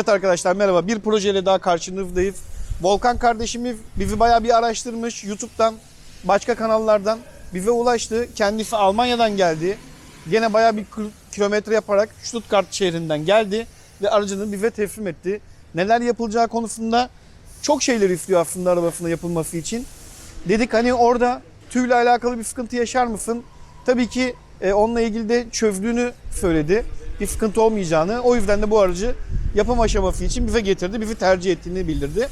Evet arkadaşlar merhaba. Bir projeyle daha karşınızdayız. Volkan kardeşimiz bizi bayağı bir araştırmış. YouTube'dan, başka kanallardan bize ulaştı. Kendisi Almanya'dan geldi. Gene bayağı bir kil- kilometre yaparak Stuttgart şehrinden geldi ve aracını bize teslim etti. Neler yapılacağı konusunda çok şeyler istiyor aslında arabasına yapılması için. Dedik hani orada tüyle alakalı bir sıkıntı yaşar mısın? Tabii ki e, onunla ilgili de çözdüğünü söyledi. Bir sıkıntı olmayacağını. O yüzden de bu aracı yapım aşaması için bize getirdi. Bizi tercih ettiğini bildirdi.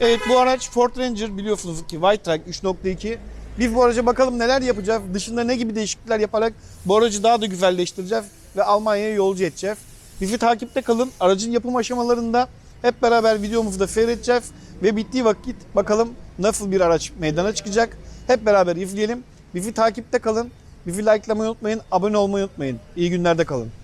Evet bu araç Ford Ranger biliyorsunuz ki White Track 3.2. Biz bu araca bakalım neler yapacağız. Dışında ne gibi değişiklikler yaparak bu aracı daha da güzelleştireceğiz ve Almanya'ya yolcu edeceğiz. Bizi takipte kalın. Aracın yapım aşamalarında hep beraber videomuzu da seyredeceğiz ve bittiği vakit bakalım nasıl bir araç meydana çıkacak. Hep beraber izleyelim. Bizi takipte kalın. Bizi likelamayı unutmayın, abone olmayı unutmayın. İyi günlerde kalın.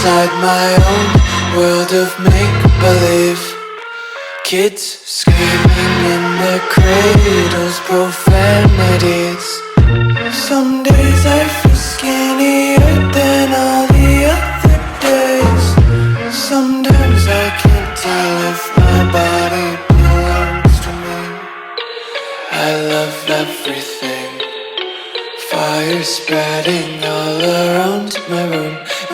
Inside my own world of make believe. Kids screaming in their cradles, profanities. Some days I feel skinnier than all the other days. Sometimes I can't tell if my body belongs to me. I love everything. Fire spreading all around my room.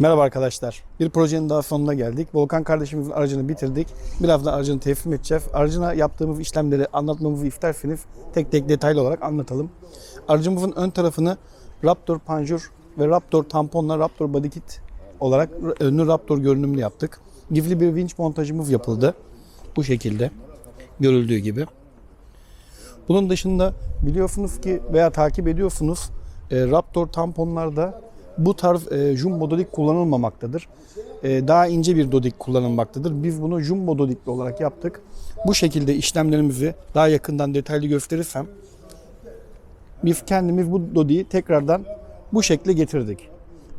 Merhaba arkadaşlar. Bir projenin daha sonuna geldik. Volkan kardeşimizin aracını bitirdik. Birazdan aracını teslim edeceğiz. Aracına yaptığımız işlemleri anlatmamızı isterseniz tek tek detaylı olarak anlatalım. Aracımızın ön tarafını Raptor panjur ve Raptor tamponla Raptor body kit olarak önünü Raptor görünümlü yaptık. Gifli bir vinç montajımız yapıldı. Bu şekilde görüldüğü gibi. Bunun dışında biliyorsunuz ki veya takip ediyorsunuz e, Raptor tamponlarda bu tarz e, jumbo dodik kullanılmamaktadır. E, daha ince bir dodik kullanılmaktadır. Biz bunu jumbo dodikli olarak yaptık. Bu şekilde işlemlerimizi daha yakından detaylı gösterirsem biz kendimiz bu dodiği tekrardan bu şekle getirdik.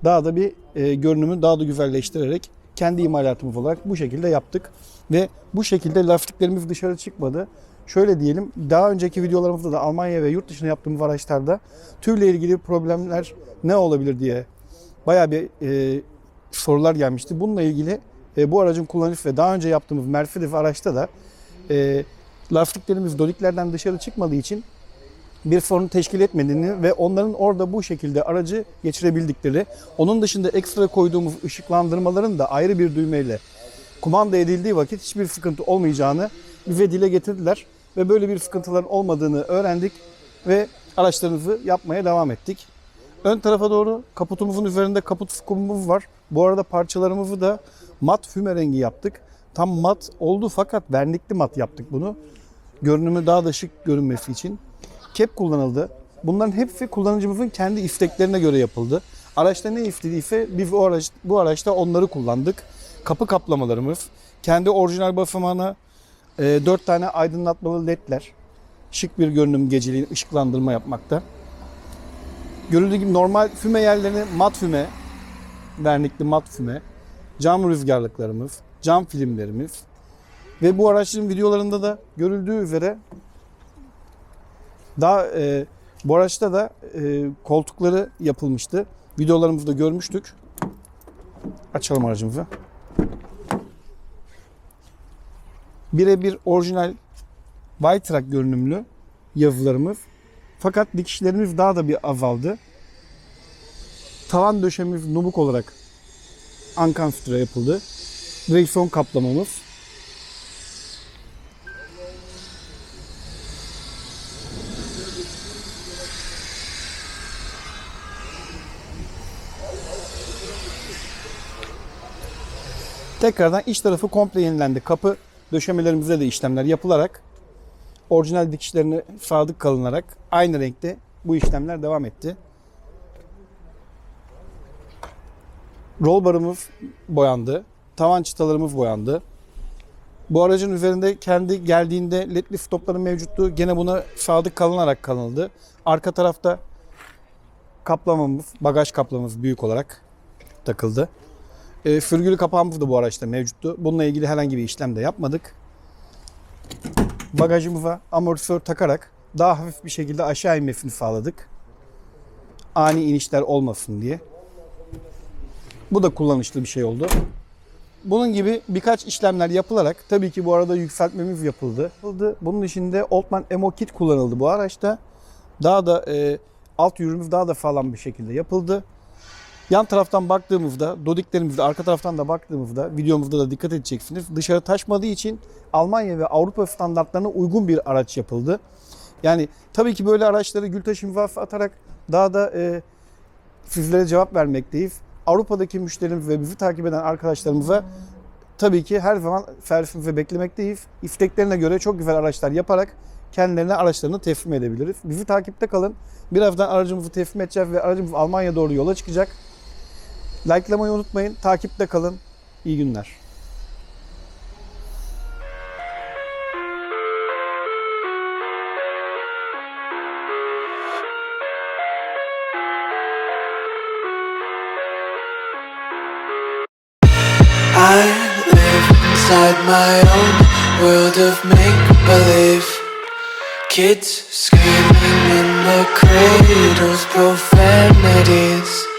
Daha da bir e, görünümü daha da güzelleştirerek kendi imalatımız olarak bu şekilde yaptık. Ve bu şekilde lastiklerimiz dışarı çıkmadı. Şöyle diyelim daha önceki videolarımızda da Almanya ve yurt dışına yaptığımız araçlarda tüyle ilgili problemler ne olabilir diye bayağı bir e, sorular gelmişti. Bununla ilgili e, bu aracın kullanıcısı ve daha önce yaptığımız Mercedes araçta da e, lastiklerimiz doliklerden dışarı çıkmadığı için bir sorun teşkil etmediğini ve onların orada bu şekilde aracı geçirebildikleri, onun dışında ekstra koyduğumuz ışıklandırmaların da ayrı bir düğmeyle kumanda edildiği vakit hiçbir sıkıntı olmayacağını bize dile getirdiler ve böyle bir sıkıntıların olmadığını öğrendik ve araçlarımızı yapmaya devam ettik. Ön tarafa doğru kaputumuzun üzerinde kaput fukumumuz var. Bu arada parçalarımızı da mat füme rengi yaptık. Tam mat oldu fakat vernikli mat yaptık bunu. Görünümü daha da şık görünmesi için. Kep kullanıldı. Bunların hepsi kullanıcımızın kendi isteklerine göre yapıldı. Araçta ne istediyse biz o araç, bu araçta onları kullandık. Kapı kaplamalarımız, kendi orijinal basamağına 4 tane aydınlatmalı ledler. Şık bir görünüm geceliğin ışıklandırma yapmakta. Görüldüğü gibi normal füme yerlerini mat füme, vernikli mat füme, cam rüzgarlıklarımız, cam filmlerimiz ve bu araçların videolarında da görüldüğü üzere daha e, bu araçta da e, koltukları yapılmıştı. Videolarımızda görmüştük. Açalım aracımızı. Birebir orijinal Baytrak görünümlü yazılarımız. Fakat dikişlerimiz daha da bir azaldı. Tavan döşememiz nubuk olarak Ankan sütüre yapıldı. Direksiyon kaplamamız. Tekrardan iç tarafı komple yenilendi. Kapı döşemelerimize de işlemler yapılarak orijinal dikişlerine sadık kalınarak aynı renkte bu işlemler devam etti. Roll barımız boyandı. Tavan çıtalarımız boyandı. Bu aracın üzerinde kendi geldiğinde ledli stopları mevcuttu. Gene buna sadık kalınarak kalındı. Arka tarafta kaplamamız, bagaj kaplamamız büyük olarak takıldı. E, sürgülü kapağımız da bu araçta mevcuttu. Bununla ilgili herhangi bir işlem de yapmadık. Bagajımıza amortisör takarak daha hafif bir şekilde aşağı inmesini sağladık. Ani inişler olmasın diye. Bu da kullanışlı bir şey oldu. Bunun gibi birkaç işlemler yapılarak tabii ki bu arada yükseltmemiz yapıldı. Bunun içinde Altman Emo Kit kullanıldı bu araçta. Daha da e, alt yürümüz daha da sağlam bir şekilde yapıldı. Yan taraftan baktığımızda, dodiklerimizde, arka taraftan da baktığımızda, videomuzda da dikkat edeceksiniz. Dışarı taşmadığı için Almanya ve Avrupa standartlarına uygun bir araç yapıldı. Yani tabii ki böyle araçları Gültaş imzası atarak daha da e, sizlere cevap vermekteyiz. Avrupa'daki müşterimiz ve bizi takip eden arkadaşlarımıza tabii ki her zaman servisimize beklemekteyiz. İsteklerine göre çok güzel araçlar yaparak kendilerine araçlarını teslim edebiliriz. Bizi takipte kalın. Birazdan aracımızı teslim edeceğiz ve aracımız Almanya doğru yola çıkacak. Likelamayı unutmayın. Takipte kalın. İyi günler. I live inside my own world of make believe. Kids screaming in the cradles, profanities.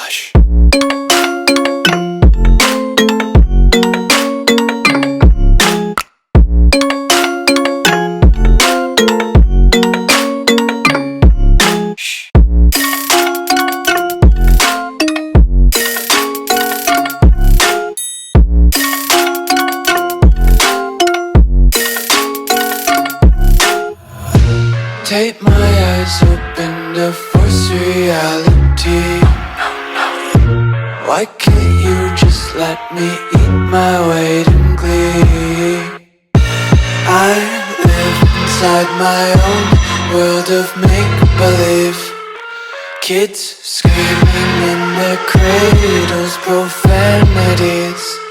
Why can't you just let me eat my weight in glee? I live inside my own world of make believe. Kids screaming in their cradles, profanities.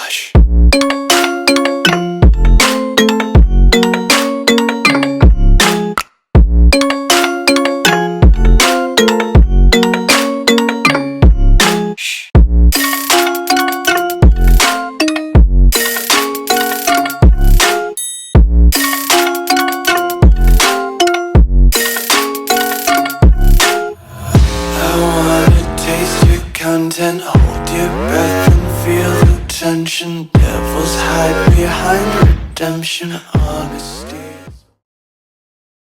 reflection